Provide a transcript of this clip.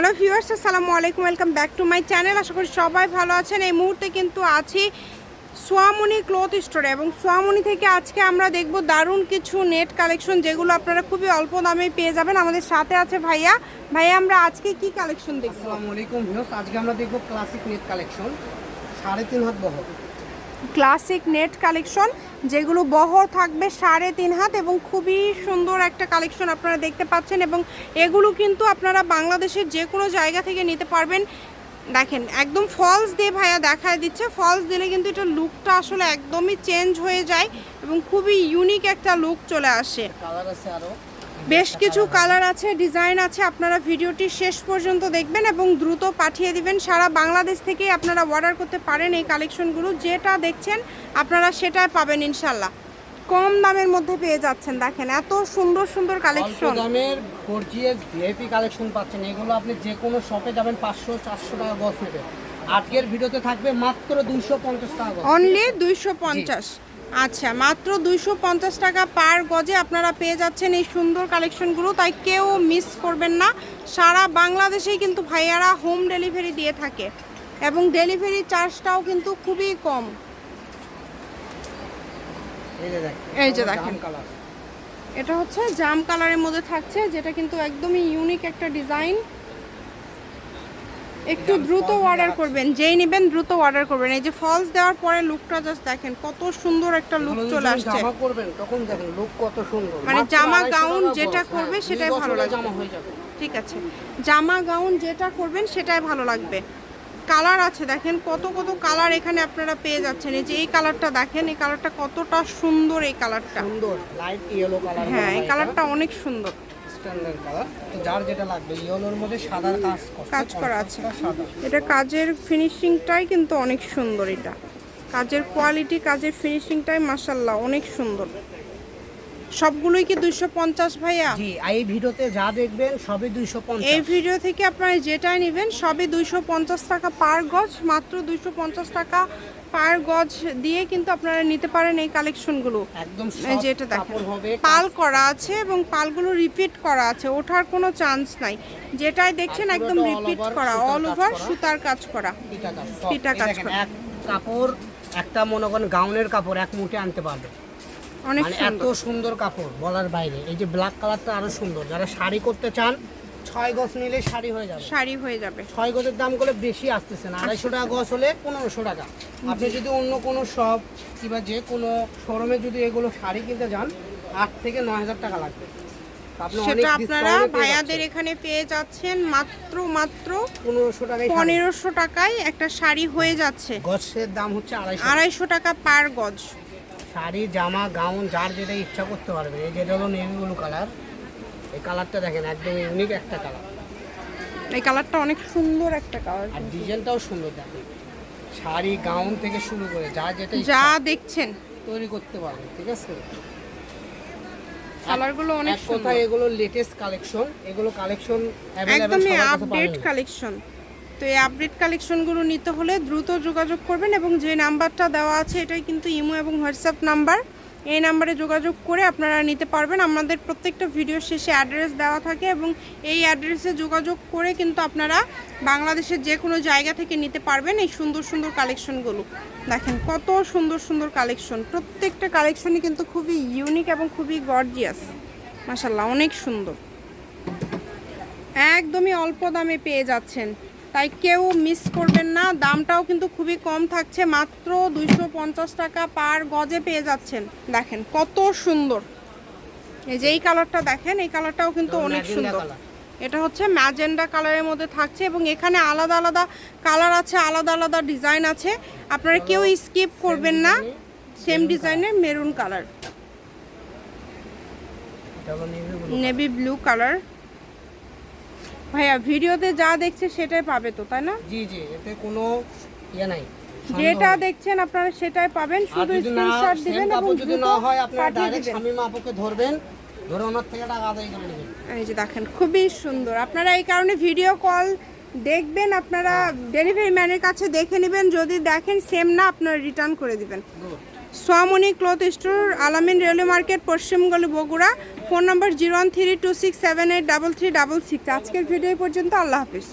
Hello viewers, আসসালামু আলাইকুম, welcome back to my channel. আশা করি সবাই ভালো আছেন। এই মুহূর্তে কিন্তু আছি সোয়ামনি ক্লথ স্টোরে এবং সোয়ামনি থেকে আজকে আমরা দেখব দারুণ কিছু নেট কালেকশন যেগুলো আপনারা খুবই অল্প দামে পেয়ে যাবেন। আমাদের সাথে আছে ভাইয়া। ভাইয়া, আমরা আজকে কি কালেকশন দেখব? আসসালামু আলাইকুম ভিউস আজকে আমরা দেখব ক্লাসিক নেট কালেকশন, সাড়ে তিন হাত বহর। ক্লাসিক নেট কালেকশন, যেগুলো বহর থাকবে সাড়ে তিন হাত এবং খুবই সুন্দর একটা কালেকশন আপনারা দেখতে পাচ্ছেন এবং এগুলো কিন্তু আপনারা বাংলাদেশের যে কোনো জায়গা থেকে নিতে পারবেন। দেখেন, একদম ফলস দিয়ে ভাইয়া দেখায় দিচ্ছে। ফলস দিলে কিন্তু এটা লুকটা আসলে একদমই চেঞ্জ হয়ে যায় এবং খুবই ইউনিক একটা লুক চলে আসে। কালার আছে আরও। বেশ কিছু কালার আছে ডিজাইন আছে আপনারা ভিডিওটি শেষ পর্যন্ত দেখবেন এবং দ্রুত পাঠিয়ে দিবেন। সারা বাংলাদেশ থেকে আপনারা অর্ডার করতে পারেন এই কালেকশনগুলো যেটা দেখছেন আপনারা সেটাই পাবেন ইনশাল্লাহ। কম দামের মধ্যে পেয়ে যাচ্ছেন দেখেন এত সুন্দর সুন্দর কালেকশন দামের গর্জিয়াস ভিআইপি কালেকশন পাচ্ছেন। এগুলো আপনি যে কোনো শপে যাবেন পাঁচশো চারশো টাকা গছ নেবে আজকের ভিডিওতে থাকবে মাত্র দুশো পঞ্চাশ টাকা অনলি দুইশো পঞ্চাশ। আচ্ছা মাত্র দুইশো পঞ্চাশ টাকা পার গজে আপনারা পেয়ে যাচ্ছেন এই সুন্দর কালেকশনগুলো। তাই কেউ মিস করবেন না। সারা বাংলাদেশেই কিন্তু ভাইয়ারা হোম ডেলিভারি দিয়ে থাকে। এবং ডেলিভারি চার্জটাও কিন্তু খুবই কম। এই যে দেখেন এটা হচ্ছে জাম কালারের মধ্যে থাকছে যেটা কিন্তু একদমই ইউনিক একটা ডিজাইন একটু দ্রুত অর্ডার করবেন যেই নেবেন দ্রুত অর্ডার করবেন। এই যে ফলস দেওয়ার পরে লুকটা জাস্ট দেখেন কত সুন্দর একটা লুক চলে আসছে। জামা করবেন তখন দেখেন লুক কত সুন্দর। মানে জামা গাউন যেটা করবে হ্যাঁ, সেটাই ভালো লাগবে। জামা হয়ে যাবে। ঠিক আছে। জামা গাউন যেটা করবেন সেটাই ভালো লাগবে। কালার আছে দেখেন কত কত কালার এখানে আপনারা পেয়ে যাচ্ছেন। এই যে এই কালারটা দেখেন এই কালারটা কতটা সুন্দর এই কালারটা সুন্দর লাইট ইয়েলো কালার হ্যাঁ এই কালারটা অনেক সুন্দর। স্ট্যান্ডার্ড কালার তো যার যেটা লাগবে ইয়েলোর মধ্যে সাদা কাজ কাজ করা আছে। এটা কাজের ফিনিশিংটাই কিন্তু অনেক সুন্দর এটা। কাজের কোয়ালিটি কাজের ফিনিশিংটাই মাসাল্লাহ অনেক সুন্দর। সবগুলোই কি দুইশো পঞ্চাশ ভাইয়া? জি এই ভিডিওতে যা দেখবেন সবই দুইশো এই পঞ্চাশ ভিডিও থেকে আপনারা যেটাই নেবেন সবই দুইশো পঞ্চাশ টাকা পার গজ মাত্র দুইশো পঞ্চাশ টাকা পার গজ দিয়ে কিন্তু আপনারা নিতে পারেন এই কালেকশনগুলো। একদম এই soft যে এটা দেখেন। পাল করা আছে এবং পালগুলো রিপিট করা আছে ওঠার কোনো চান্স নাই। যেটাই দেখছেন একদম রিপিট করা অল ওভার সুতার কাজ করা। পিটা কাজ করা। কাপড় একটা মনে করেন গাউনের কাপড় এক মুঠে আনতে পারবে। অনেক মানে এত সুন্দর সুন্দর কাপড় বলার বাইরে। এই যে ব্ল্যাক কালারটা আরও সুন্দর। যারা শাড়ি করতে চান ছয় গজ নিলে শাড়ি হয়ে যাবে। শাড়ি হয়ে যাবে। ছয় গজের দাম করে বেশি আসতেছে না আড়াইশো টাকা গজ হলে পনেরোশো টাকা। আপনি যদি অন্য কোনো শপ কিংবা যে কোনো শোরুমে যদি এগুলো শাড়ি কিনতে যান আট থেকে নয় হাজার টাকা লাগবে। সেটা আপনারা ভাইয়াদের এখানে পেয়ে যাচ্ছেন মাত্র মাত্র পনেরোশো টাকায় পনেরোশো টাকায় একটা শাড়ি হয়ে যাচ্ছে। গজের দাম হচ্ছে আড়াইশো টাকা। পার গজ। শাড়ি জামা গাউন যার যেটা ইচ্ছা করতে পারবে। এই যেটা হলো নেভি ব্লু কালার এই কালারটা দেখেন একদম ইউনিক একটা কালার এই কালারটা অনেক সুন্দর একটা কালার আর ডিজাইনটাও সুন্দর দেখেন। শাড়ি গাউন থেকে শুরু করে যা যেটা যা দেখছেন। তৈরি করতে পারবে ঠিক আছে? কালারগুলো অনেক সুন্দর কথায় এগুলো লেটেস্ট কালেকশন এগুলো কালেকশন একদমই আপডেট কালেকশন তো এই আপডেট কালেকশনগুলো নিতে হলে দ্রুত যোগাযোগ করবেন এবং যে নাম্বারটা দেওয়া আছে এটাই কিন্তু ইমো এবং হোয়াটসঅ্যাপ নাম্বার এই নাম্বারে যোগাযোগ করে আপনারা নিতে পারবেন। আমাদের প্রত্যেকটা ভিডিও শেষে অ্যাড্রেস দেওয়া থাকে এবং এই অ্যাড্রেসে যোগাযোগ করে কিন্তু আপনারা বাংলাদেশের যে কোনো জায়গা থেকে নিতে পারবেন এই সুন্দর সুন্দর কালেকশনগুলো। দেখেন কত সুন্দর সুন্দর কালেকশন। প্রত্যেকটা কালেকশনই কিন্তু খুবই ইউনিক এবং খুবই গর্জিয়াস মাসাল্লাহ অনেক সুন্দর। একদমই অল্প দামে পেয়ে যাচ্ছেন। তাই কেউ মিস করবেন না। দামটাও কিন্তু খুবই কম থাকছে মাত্র দুইশো পঞ্চাশ টাকা পার গজে পেয়ে যাচ্ছেন। দেখেন কত সুন্দর। এই যে এই কালারটা দেখেন এই কালারটাও কিন্তু অনেক সুন্দর। এটা হচ্ছে ম্যাজেন্ডা কালারের মধ্যে থাকছে এবং এখানে আলাদা আলাদা কালার আছে আলাদা আলাদা ডিজাইন আছে। আপনারা কেউ স্কিপ করবেন না সেম ডিজাইনের maroon colour navy blue colour ভাইয়া ভিডিওতে যা দেখছে সেটাই পাবে তো তাই না? জি জি এতে কোনো ইয়ে নাই। যেটা দেখছেন আপনারা সেটাই পাবেন শুধু স্ক্রিনশট দিবেন এবং যদি না হয় আপনারা ডাইরেক্ট স্বামী মাপুকে ধরবেন। ধরে ওনার থেকে টাকা আদায় করে নেবেন। এই যে দেখেন খুবই সুন্দর। আপনারা এই কারণে ভিডিও কল দেখবেন আপনারা ডেলিভারি ম্যানের কাছে দেখে নেবেন যদি দেখেন সেম না আপনারা রিটার্ন করে দিবেন. Swamoni cloth store Alamin railway market পশ্চিমগলি Bogura phone number zero one three two six seven eight double three double six. আজকের ভিডিও পর্যন্ত, আল্লাহ হাফিজ।